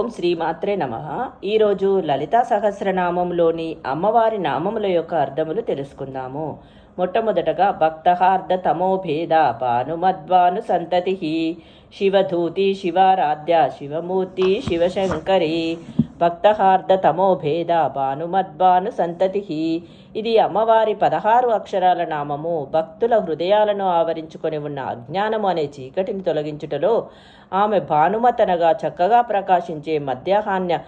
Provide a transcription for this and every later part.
ఓం శ్రీమాత్రే నమ. ఈరోజు లలితా సహస్రనామంలోని అమ్మవారి నామముల యొక్క అర్థములు తెలుసుకుందాము. మొట్టమొదటగా భక్తహార్ధ తమోభేద భానుమద్వాను సంతతి. శివధూతి శివారాధ్య శివమూర్తి శివశంకరి భక్తహార్ద తమోభేద భానుమద్భాను సంతతి ఇది అమ్మవారి పదహారు అక్షరాల నామము. భక్తుల హృదయాలను ఆవరించుకొని ఉన్న అజ్ఞానము అనే చీకటిని తొలగించుటలో ఆమె భానుమతనగా చక్కగా ప్రకాశించే మధ్యాహ్న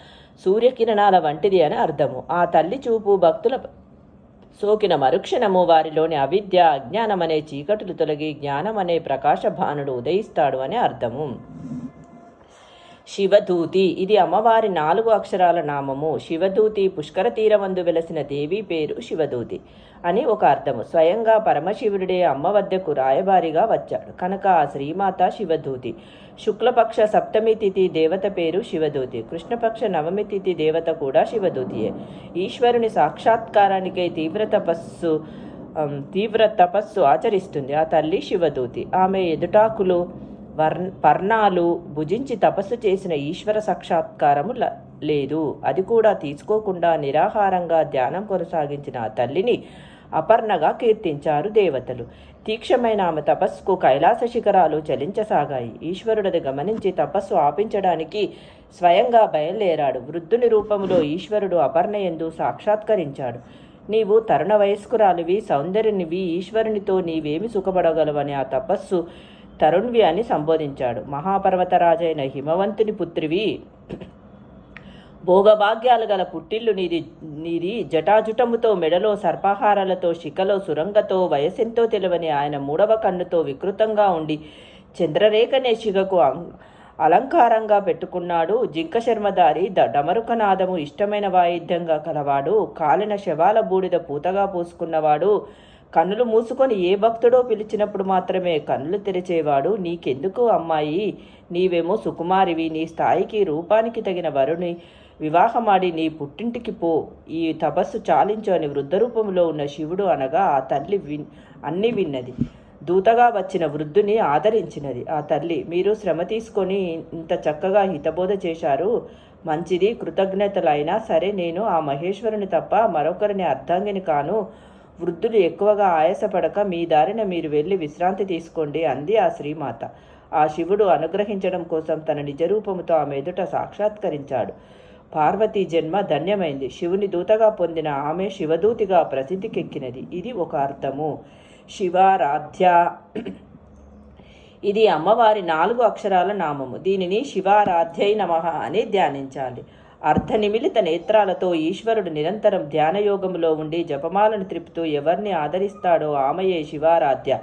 సూర్యకిరణాల వంటిది అని అర్థము. ఆ తల్లి చూపు భక్తుల సోకిన మరుక్షణము వారిలోని అవిద్య అజ్ఞానమనే చీకటులు తొలగి జ్ఞానమనే ప్రకాశ భానుడు ఉదయిస్తాడు అని అర్థము. శివదూతి. ఇది అమ్మవారి నాలుగు అక్షరాల నామము. శివదూతి పుష్కర తీరమందు వెలసిన దేవి పేరు శివదూతి అని ఒక అర్థము. స్వయంగా పరమశివుడే అమ్మ వద్దకు రాయబారిగా వచ్చాడు. కనుక ఆ శ్రీమాత శివదూతి. శుక్లపక్ష సప్తమి తిథి దేవత పేరు శివదూతి. కృష్ణపక్ష నవమి తిథి దేవత కూడా శివదూతియే. ఈశ్వరుని సాక్షాత్కారానికై తీవ్ర తపస్సు తీవ్ర తపస్సు ఆచరిస్తుంది. ఆ తల్లి శివదూతి. ఆమె ఎదుటాకులు వర్ పర్ణాలు భుజించి తపస్సు చేసిన ఈశ్వర సాక్షాత్కారము ల- లేదు. అది కూడా తీసుకోకుండా నిరాహారంగా ధ్యానం కొనసాగించిన ఆ తల్లిని అపర్ణగా కీర్తించారు దేవతలు. తీక్షమైన ఆమె తపస్సుకు కైలాస శిఖరాలు చలించసాగాయి. ఈశ్వరుడది గమనించి తపస్సు ఆపించడానికి స్వయంగా బయలుదేరాడు. వృద్ధుని రూపంలో ఈశ్వరుడు అపర్ణ ఎందు సాక్షాత్కరించాడు. నీవు తరుణ వయస్కురాలివి సౌందర్యనివి ఈశ్వరునితో నీవేమి సుఖపడగలవని ఆ తపస్సు తరుణ్వి అని సంబోధించాడు. మహాపర్వతరాజైన హిమవంతుని పుత్రివి భోగభాగ్యాలు గల పుట్టిల్లు నీది నీది జటాజుటముతో మెడలో సర్పాహారాలతో శిఖలో సురంగతో వయసెంతో తెలివని ఆయన మూడవ కన్నుతో వికృతంగా ఉండి చంద్రరేఖనే శిఖకు అం- అలంకారంగా పెట్టుకున్నాడు. జింక శర్మదారి ద డమరుకనాదము ఇష్టమైన వాయిద్యంగా కలవాడు. కాలిన శవాల బూడిద పూతగా పూసుకున్నవాడు. కన్నులు మూసుకొని ఏ భక్తుడో పిలిచినప్పుడు మాత్రమే కన్నులు తెరిచేవాడు నీకెందుకు అమ్మాయి? నీవేమో సుకుమారివి నీ స్థాయికి రూపానికి తగిన వరుని వివాహమాడి నీ పుట్టింటికి పో. ఈ తపస్సు చాలించు అని వృద్ధ రూపంలో ఉన్న శివుడు అనగా ఆ తల్లి విన్ అన్ని విన్నది. దూతగా వచ్చిన వృద్ధుని ఆదరించినది. ఆ తల్లి మీరు శ్రమ తీసుకొని ఇంత చక్కగా హితబోధ చేశారు. మంచిది కృతజ్ఞతలైనా సరే నేను ఆ మహేశ్వరుని తప్ప మరొకరిని అర్ధాంగిని కాను. వృద్ధులు ఎక్కువగా ఆయాసపడక మీ దారిన మీరు వెళ్ళి విశ్రాంతి తీసుకోండి అంది ఆ శ్రీమాత. ఆ శివుడు అనుగ్రహించడం కోసం తన నిజరూపముతో ఆమె ఎదుట సాక్షాత్కరించాడు. పార్వతీ జన్మ ధన్యమైంది. శివుని దూతగా పొందిన ఆమె శివదూతిగా ప్రసిద్ధికెక్కినది. ఇది ఒక అర్థము. శివారాధ్య. ఇది అమ్మవారి నాలుగు అక్షరాల నామము. దీనిని శివారాధ్యై నమః అని ధ్యానించాలి. అర్ధనిమిలిత నేత్రాలతో ఈశ్వరుడు నిరంతరం ధ్యానయోగములో ఉండి జపమాలను త్రిపుతూ ఎవరిని ఆదరిస్తాడో ఆమెయే శివారాధ్య.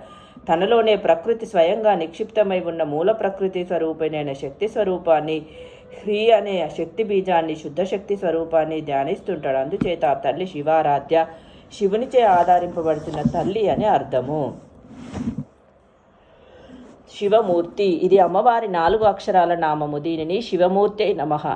తనలోనే ప్రకృతి స్వయంగా నిక్షిప్తమై ఉన్న మూల ప్రకృతి స్వరూపమైన శక్తి స్వరూపాన్ని హ్రీ అనే శక్తి బీజాన్ని శుద్ధ శక్తి స్వరూపాన్ని ధ్యానిస్తుంటాడు. అందుచేత ఆ తల్లి శివారాధ్య శివునిచే ఆధారింపబడుతున్న తల్లి అని అర్థము. శివమూర్తి. ఇది అమ్మవారి నాలుగు అక్షరాల నామము. దీనిని శివమూర్తి నమః.